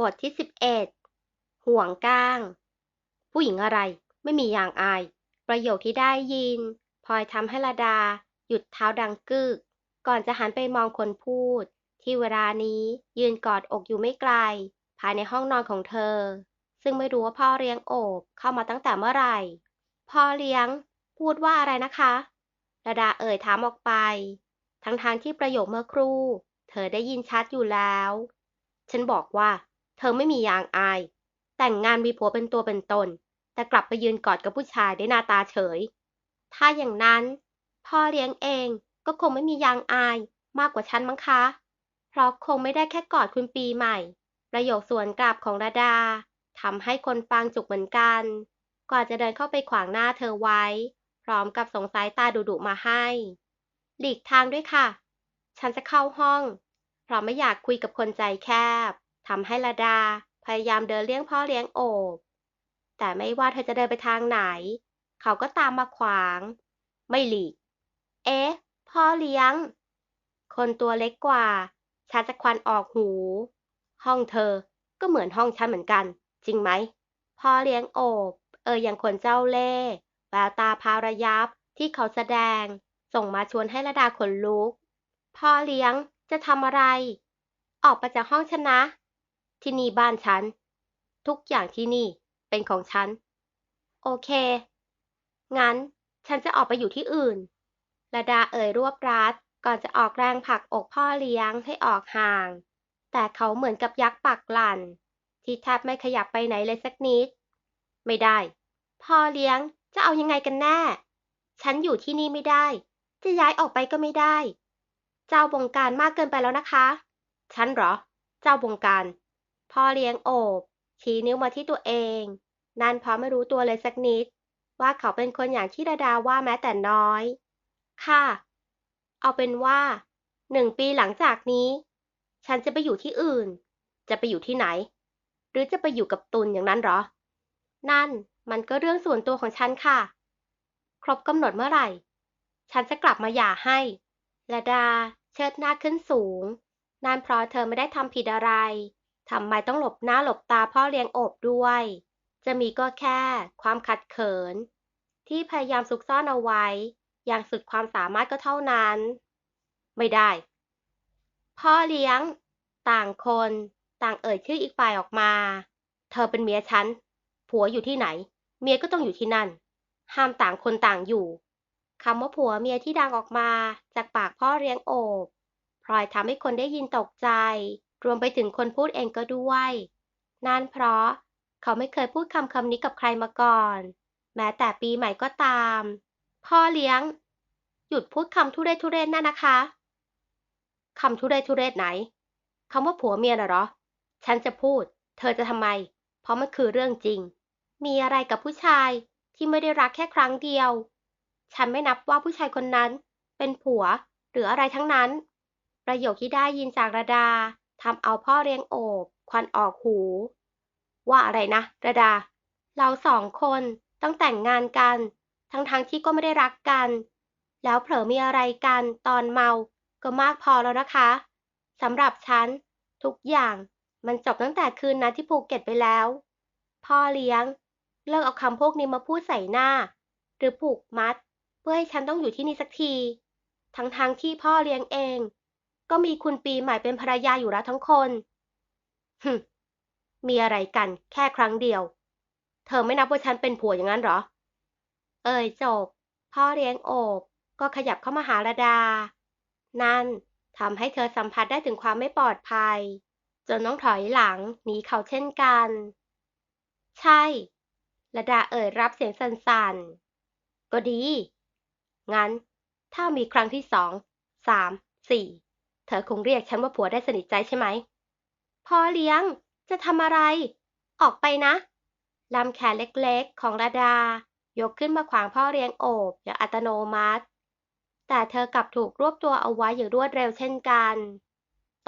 บทที่สิบเอ็ดห่วงก้าง ผู้หญิงอะไร ไม่มีอย่างอาย ประโยคที่ได้ยินพลอยทำให้ระดา หยุดเท้าดังกึก ก่อนจะหันไปมองคนพูด ที่เวลานี้ยืนกอดอกอยู่ไม่ไกล ภายในห้องนอนของเธอ ซึ่งไม่รู้ว่าพ่อเลี้ยงโอบเข้ามาตั้งแต่เมื่อไหร่ พ่อเลี้ยง พูดว่าอะไรนะคะระดาเอ่ยถามออกไป ทั้งทางที่ประโยคเมื่อครู่ เธอได้ยินชัดอยู่แล้ว ฉันบอกว่า เธอไม่มียางอาย แต่งงานมีผัวเป็นตัวเป็นตน แต่กลับไปยืนกอดกับผู้ชายได้หน้าตาเฉย ถ้าอย่างนั้น พ่อเลี้ยงเองก็คงไม่มียางอายมากกว่าฉันมั้งคะ เพราะคงไม่ได้แค่กอดคุณปีใหม่ ประโยคสวนกลับของระดาทำให้คนฟังจุกเหมือนกัน ก่อนจะเดินเข้าไปขวางหน้าเธอไว้ พร้อมกับส่งสายตาดุๆมาให้ หลีกทางด้วยค่ะ ฉันจะเข้าห้อง เพราะไม่อยากคุยกับคนใจแคบ ทำให้ระดาพยายามเดินเลี่ยงพ่อเลี้ยงโอบ แต่ไม่ว่าเธอจะเดินไปทางไหน เขาก็ตามมาขวาง ไม่หลีก เอ๊ะ พ่อเลี้ยง คนตัวเล็กกว่าชันจะควันออกหู ห้องเธอก็เหมือนห้องฉันเหมือนกัน จริงไหม พ่อเลี้ยงโอบ เอออย่างคนเจ้าเล่แววตาพาระยับที่เขาแสดง ส่งมาชวนให้ระดาขนลุก พ่อเลี้ยงจะทำอะไร ออกไปจากห้องฉันนะ ที่นี่บ้านฉัน ทุกอย่างที่นี่เป็นของฉัน โอเค งั้นฉันจะออกไปอยู่ที่อื่นระดาเอ่ยรวบรัดก่อนจะออกแรงผลักอกพ่อเลี้ยงให้ออกห่าง แต่เขาเหมือนกับยักษ์ปักหลั่นที่แทบไม่ขยับไปไหนเลยสักนิด ไม่ได้ พ่อเลี้ยงจะเอายังไงกันแน่ ฉันอยู่ที่นี่ไม่ได้ จะย้ายออกไปก็ไม่ได้ เจ้าบงการมากเกินไปแล้วนะคะ ฉันเหรอ เจ้าบงการ พ่อเลี้ยงโอบ ชี้นิ้วมาที่ตัวเอง นั่นเพราะไม่รู้ตัวเลยสักนิด ว่าเขาเป็นคนอย่างที่ระดาว่าแม้แต่น้อย ค่ะ เอาเป็นว่าหนึ่งปีหลังจากนี้ ฉันจะไปอยู่ที่อื่น จะไปอยู่ที่ไหน หรือจะไปอยู่กับตุลอย่างนั้นหรอ นั่นมันก็เรื่องส่วนตัวของฉันค่ะ ครบกำหนดเมื่อไหร่ ฉันจะกลับมาหย่าให้ระดาเชิดหน้าขึ้นสูง นั่นเพราะเธอไม่ได้ทำผิดอะไร ทำไมต้องหลบหน้าหลบตาพ่อเลี้ยงโอบด้วย จะมีก็แค่ความขัดเขิน ที่พยายามซุกซ่อนเอาไว้ อย่างสุดความสามารถก็เท่านั้น ไม่ได้ พ่อเลี้ยง ต่างคน ต่างเอ่ยชื่ออีกฝ่ายออกมา เธอเป็นเมียฉัน ผัวอยู่ที่ไหน เมียก็ต้องอยู่ที่นั่น ห้ามต่างคนต่างอยู่คำว่าผัวเมียที่ดังออกมาจากปากพ่อเลี้ยงโอบพลอยทำให้คนได้ยินตกใจ รวมไปถึงคนพูดเองก็ด้วย นั่นเพราะเขาไม่เคยพูดคำคำนี้กับใครมาก่อน แม้แต่ปีใหม่ก็ตาม พ่อเลี้ยง หยุดพูดคำทุเรศทุเรศนั่นนะคะคำทุเรศทุเรศไหนคำว่าผัวเมียน่ะเหรอ ฉันจะพูด เธอจะทำไม เพราะมันคือเรื่องจริง มีอะไรกับผู้ชายที่ไม่ได้รักแค่ครั้งเดียว ฉันไม่นับว่าผู้ชายคนนั้น เป็นผัวหรืออะไรทั้งนั้น ประโยคที่ได้ยินจากระดา ทำเอาพ่อเลี้ยงโอบควันออกหู ว่าอะไรนะระดา เราสองคนต้องแต่งงานกัน ทั้งๆทที่ก็ไม่ได้รักกัน แล้วเผลอมีอะไรกันตอนเมาก็มากพอแล้วนะคะสำหรับฉัน ทุกอย่างมันจบตั้งแต่คืนนั้นที่ภูเก็ตไปแล้ว พ่อเลี้ยง เลิกเอาคำพวกนี้มาพูดใส่หน้า หรือผูกมัด เพื่อให้ฉันต้องอยู่ที่นี่สักที ทั้งๆทที่พ่อเลี้ยงเอง ก็มีคุณปีใหม่เป็นภรรยาอยู่แล้วทั้งคนฮึมีอะไรกันแค่ครั้งเดียว เธอไม่นับว่าฉันเป็นผัวอย่างนั้นหรอ เอ่ยจบ พ่อเลี้ยงโอบ ก็ขยับเข้ามาหาระดา นั่นทำให้เธอสัมผัสได้ถึงความไม่ปลอดภัย จนต้องถอยหลังหนีเขาเช่นกัน ใช่ระดาเอ่ยรับเสียงสั่นๆ ก็ดี งั้น ถ้ามีครั้งที่สอง สาม สี่ เธอคงเรียกฉันว่าผัวได้สนิทใจใช่ไหม พ่อเลี้ยง จะทำอะไร ออกไปนะลำแขนเล็กๆ ของระดา ยกขึ้นมาขวางพ่อเลี้ยงโอบอย่างอัตโนมัติ แต่เธอกลับถูกรวบตัวเอาไว้อย่างรวดเร็วเช่นกัน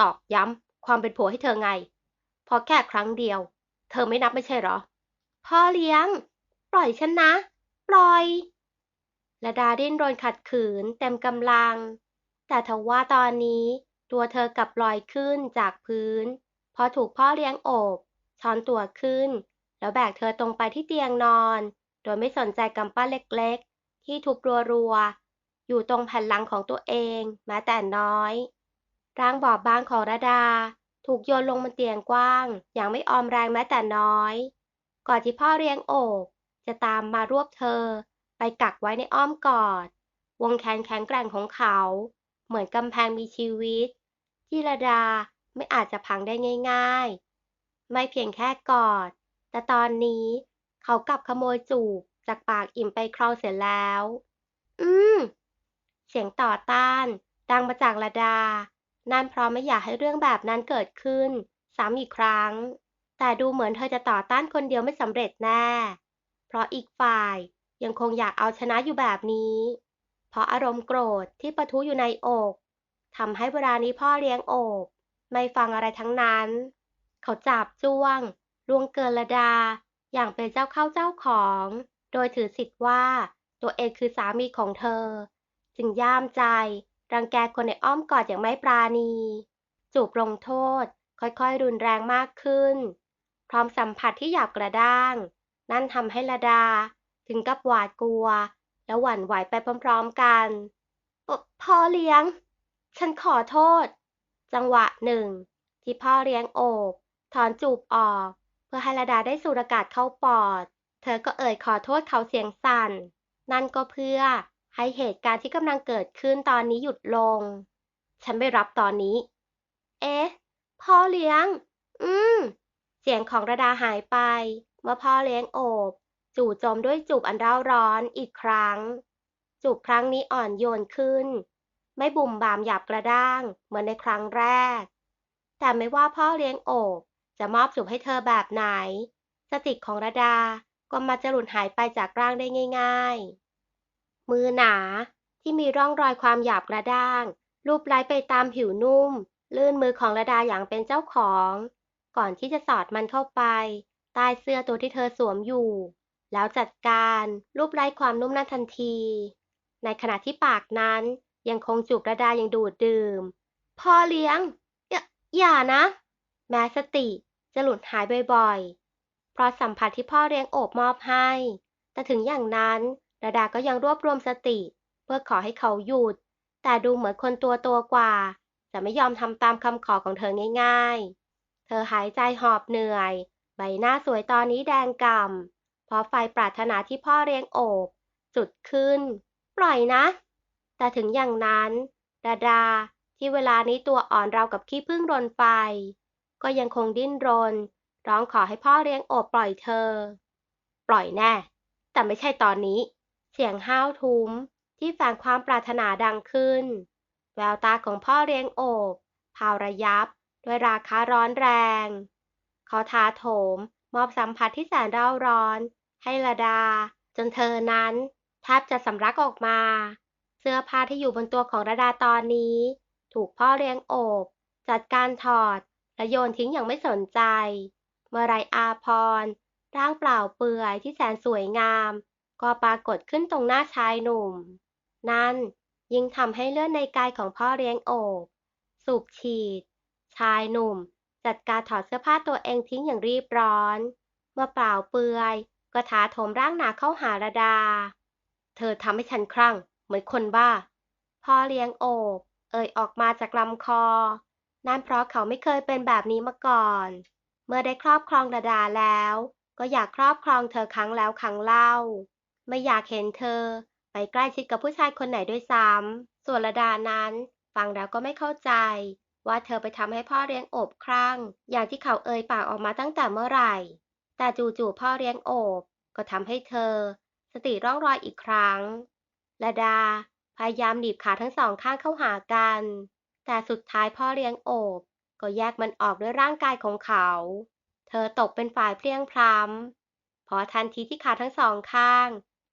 ตอกย้ำความเป็นผัวให้เธอไง พอแค่ครั้งเดียว เธอไม่นับไม่ใช่หรอ พ่อเลี้ยง ปล่อยฉันนะ ปล่อยระดาดิ้นรนขัดขืนเต็มกำลัง แต่ทว่าตอนนี้ ตัวเธอกลับลอยขึ้นจากพื้น พอถูกพ่อเลี้ยงโอบ ช้อนตัวขึ้น แล้วแบกเธอตรงไปที่เตียงนอน โดยไม่สนใจกำปั้นเล็กๆ ที่ทุบรัวๆ อยู่ตรงแผ่นหลังของตัวเองแม้แต่น้อย ร่างบอบบางของระดา ถูกโยนลงบนเตียงกว้าง อย่างไม่ออมแรงแม้แต่น้อย ก่อนที่พ่อเลี้ยงโอบ จะตามมารวบเธอ ไปกักไว้ในอ้อมกอด วงแขนแข็งแกร่งของเขา เหมือนกำแพงมีชีวิต ที่ระดาไม่อาจจะพังได้ง่าย ๆ ไม่เพียงแค่กอด แต่ตอนนี้เขากลับขโมยจูบจากปากอิ่มไปครองเสียแล้ว อืม เสียงต่อต้าน ดังมาจากระดา นั่นเพราะไม่อยากให้เรื่องแบบนั้นเกิดขึ้น ซ้ำอีกครั้ง แต่ดูเหมือนเธอจะต่อต้านคนเดียวไม่สำเร็จแน่ เพราะอีกฝ่ายยังคงอยากเอาชนะอยู่แบบนี้ เพราะอารมณ์โกรธที่ปะทุอยู่ในอก ทำให้เวลานี้พ่อเลี้ยงโอบ ไม่ฟังอะไรทั้งนั้น เขาจับจ้วงล่วงเกินระดา อย่างเป็นเจ้าเข้าเจ้าของ โดยถือสิทธิ์ว่าตัวเองคือสามีของเธอ จึงย่ามใจ รังแกคนในอ้อมกอดอย่างไม่ปราณี จูบลงโทษ ค่อยๆ รุนแรงมากขึ้น พร้อมสัมผัสที่หยาบกระด้าง นั่นทำให้ระดา ถึงกับหวาดกลัว และหวั่นไหวไปพร้อมๆกันพ่อเลี้ยง ฉันขอโทษ จังหวะหนึ่ง ที่พ่อเลี้ยงโอบถอนจูบออก เพื่อให้ระดาได้สูดอากาศเข้าปอด เธอก็เอ่ยขอโทษเขาเสียงสั่น นั่นก็เพื่อให้เหตุการณ์ที่กำลังเกิดขึ้นตอนนี้หยุดลง ฉันไม่รับตอนนี้ เอ๊ะ พ่อเลี้ยง อืม เสียงของระดาหายไป เมื่อพ่อเลี้ยงโอบ จู่โจมด้วยจูบอันเร่าร้อนอีกครั้ง จูบครั้งนี้อ่อนโยนขึ้น ไม่บุ่มบามหยาบกระด้าง เหมือนในครั้งแรก แต่ไม่ว่าพ่อเลี้ยงโอบจะมอบจูบให้เธอแบบไหน สติของระดาก็มาจะหลุดหายไปจากร่างได้ง่าย ๆ มือหนาที่มีร่องรอยความหยาบกระด้างลูบไล้ไปตามผิวนุ่ม ลื่นมือของระดาอย่างเป็นเจ้าของ ก่อนที่จะสอดมันเข้าไปใต้เสื้อตัวที่เธอสวมอยู่ แล้วจัดการรูปไล้ความนุ่มนั่นทันที ในขณะที่ปากนั้น ยังคงจูบระดาอย่างดูดดื่ม พ่อเลี้ยง อย่าอย่านะ แม้สติจะหลุดหายบ่อยๆ เพราะสัมผัสที่พ่อเลี้ยงโอบมอบให้ แต่ถึงอย่างนั้นระดาก็ยังรวบรวมสติ เพื่อขอให้เขาหยุด แต่ดูเหมือนคนตัวโตกว่า จะไม่ยอมทำตามคำขอของเธอง่าย ๆ เธอหายใจหอบเหนื่อย ใบหน้าสวยตอนนี้แดงก่ำเพราะไฟปรารถนาที่พ่อเลี้ยงโอบ จุดขึ้น ปล่อยนะ แต่ถึงอย่างนั้น ดาดา ที่เวลานี้ตัวอ่อนราวกับขี้ผึ้งรนไฟ ก็ยังคงดิ้นรน ร้องขอให้พ่อเลี้ยงโอบปล่อยเธอ ปล่อยแน่ แต่ไม่ใช่ตอนนี้ เสียงห้าวทุ้ม ที่แฝงความปรารถนาดังขึ้น แววตาของพ่อเลี้ยงโอบพาวระยับด้วยราคาร้อนแรง เขาทาโถม มอบสัมผัสที่แสนเร่าร้อน ให้ระดา จนเธอนั้นแทบจะสำลักออกมา เสื้อผ้าที่อยู่บนตัวของระดาตอนนี้ ถูกพ่อเลี้ยงโอบ จัดการถอดและโยนทิ้งอย่างไม่สนใจ เมื่อไรอาพร ร่างเปล่าเปลือยที่แสนสวยงาม ก็ปรากฏขึ้นตรงหน้าชายหนุ่ม นั่นยิ่งทำให้เลือดในกายของพ่อเลี้ยงโอบ สูบฉีด ชายหนุ่ม จัดการถอดเสื้อผ้าตัวเองทิ้งอย่างรีบร้อน เมื่อเปล่าเปลือย ก็ถาโถมร่างหนาเข้าหาระดา เธอทำให้ฉันครั่ง มือนคนบ้า พ่อเลี้ยงโอบ เอ่ยออกมาจากลำคอ นั่นเพราะเขาไม่เคยเป็นแบบนี้มาก่อน เมื่อได้ครอบครองระดาแล้ว ก็อยากครอบครองเธอครั้งแล้วครั้งเล่า ไม่อยากเห็นเธอ ไปใกล้ชิดกับผู้ชายคนไหนด้วยซ้ำส่วนระดานั้น ฟังแล้วก็ไม่เข้าใจ ว่าเธอไปทำให้พ่อเลี้ยงโอบครั่ง อย่างที่เขาเอ่ยปากออกมาตั้งแต่เมื่อไหร่ แต่จู่ๆพ่อเลี้ยงโอบ ก็ทำให้เธอ สติร่องรอยอีกครั้ง ระดา พยายามหนีบขาทั้งสองข้างเข้าหากัน แต่สุดท้ายพ่อเลี้ยงโอบ ก็แยกมันออกด้วยร่างกายของเขา เธอตกเป็นฝ่ายเพลียงพล้ำเพราะทันทีที่ขาทั้งสองข้าง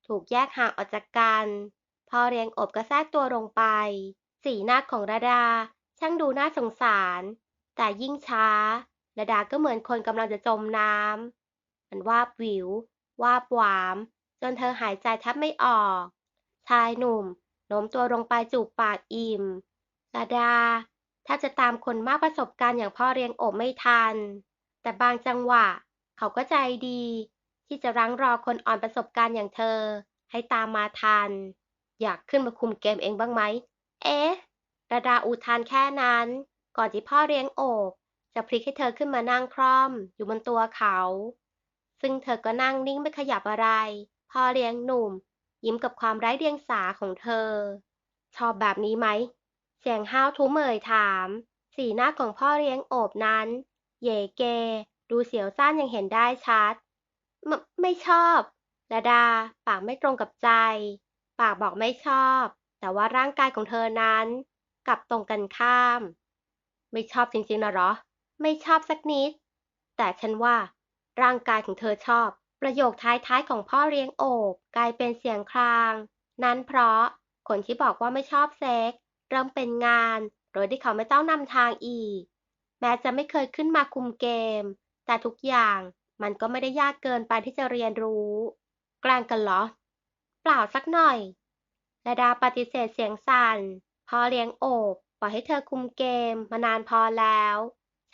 ถูกแยกห่างออกจากกันพ่อเลี้ยงโอบก็แทรกตัวลงไป สีหน้าของระดาช่างดูน่าสงสาร แต่ยิ่งช้าระดาก็เหมือนคนกำลังจะจมน้ำมันวาบหวิววาบหวาม จนเธอหายใจแทบไม่ออก ชายหนุ่มโน้มตัวลงไปจูบปากอิ่มระดา ถ้าจะตามคนมากประสบการณ์อย่างพ่อเลี้ยงโอบไม่ทัน แต่บางจังหวะ เขาก็ใจดี ที่จะรั้งรอคนอ่อนประสบการณ์อย่างเธอ ให้ตามมาทัน อยากขึ้นมาคุมเกมเองบ้างไหม เอ๊ะระดาอุทานแค่นั้น ก่อนที่พ่อเลี้ยงโอบจะพลิกให้เธอขึ้นมานั่งคร่อม อยู่บนตัวเขา ซึ่งเธอก็นั่งนิ่งไม่ขยับอะไร พ่อเลี้ยงหนุ่ม ยิ้มกับความไร้เดียงสาของเธอ ชอบแบบนี้ไหม เสียงห้าวทุ้มยถาม สีหน้าของพ่อเลี้ยงโอบนั้น เยเก ดูเสียวซ่านยังเห็นได้ชัดไมไม่ชอบระดา ปากไม่ตรงกับใจ ปากบอกไม่ชอบ แต่ว่าร่างกายของเธอนั้น กลับตรงกันข้าม ไม่ชอบจริงๆนะหรอ ไม่ชอบสักนิด แต่ฉันว่า ร่างกายของเธอชอบ ประโยคท้ายๆของพ่อเลี้ยงโอบกลายเป็นเสียงคราง นั้นเพราะคนที่บอกว่าไม่ชอบเซ็กส์เริ่มเป็นงานโดยที่เขาไม่ต้องนำทางอีก แม้จะไม่เคยขึ้นมาคุมเกม แต่ทุกอย่างมันก็ไม่ได้ยากเกินไปที่จะเรียนรู้แกล้งกันเหรอ เปล่าสักหน่อยระดาปฏิเสธเสียงสั่นพ่อเลี้ยงโอบปล่อยให้เธอคุมเกมมานานพอแล้ว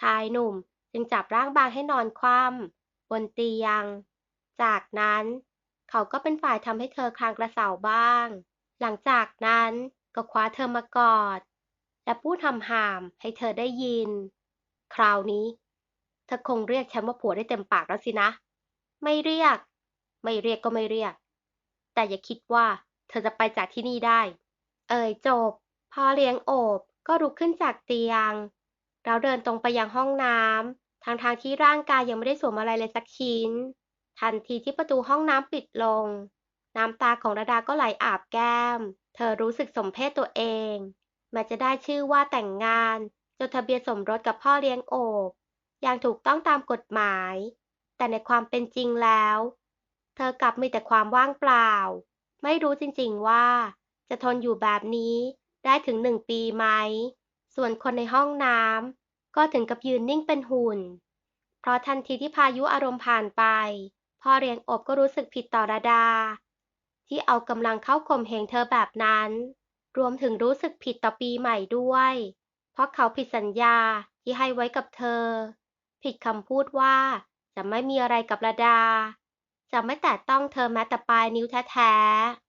ชายหนุ่มจึงจับร่างบางให้นอนคว่ำบนเตียง จากนั้น เขาก็เป็นฝ่ายทำให้เธอคลางกระเสาบ้าง หลังจากนั้นก็คว้าเธอมากอด และพูดหำๆให้เธอได้ยิน คราวนี้เธอคงเรียกฉันว่าผัวได้เต็มปากแล้วสินะ ไม่เรียก ไม่เรียกก็ไม่เรียก แต่อย่าคิดว่าเธอจะไปจากที่นี่ได้ เอ่ยจบ พอเลี้ยงโอบก็ลุกขึ้นจากเตียงแล้วเดินตรงไปยังห้องน้ำทางทางๆที่ร่างกายยังไม่ได้สวมอะไรเลยสักชิ้น ทันทีที่ประตูห้องน้ำปิดลง น้ำตาของระดาก็ไหลอาบแก้ม เธอรู้สึกสมเพศตัวเองแม้จะได้ชื่อว่าแต่งงาน จดทะเบียนสมรสกับพ่อเลี้ยงโอบอย่างถูกต้องตามกฎหมาย แต่ในความเป็นจริงแล้ว เธอกลับมีแต่ความว่างเปล่า ไม่รู้จริงๆว่า จะทนอยู่แบบนี้ได้ถึงหนึ่งปีไหม ส่วนคนในห้องน้ำก็ถึงกับยืนนิ่งเป็นหุ่น เพราะทันทีที่พายุอารมณ์ผ่านไป พ่อเลี้ยงอบก็รู้สึกผิดต่อระดา ที่เอากำลังเข้าข่มเหงเธอแบบนั้น รวมถึงรู้สึกผิดต่อปีใหม่ด้วย เพราะเขาผิดสัญญาที่ให้ไว้กับเธอ ผิดคำพูดว่าจะไม่มีอะไรกับระดา จะไม่แตะต้องเธอแม้แต่ปลายนิ้วแท้ๆ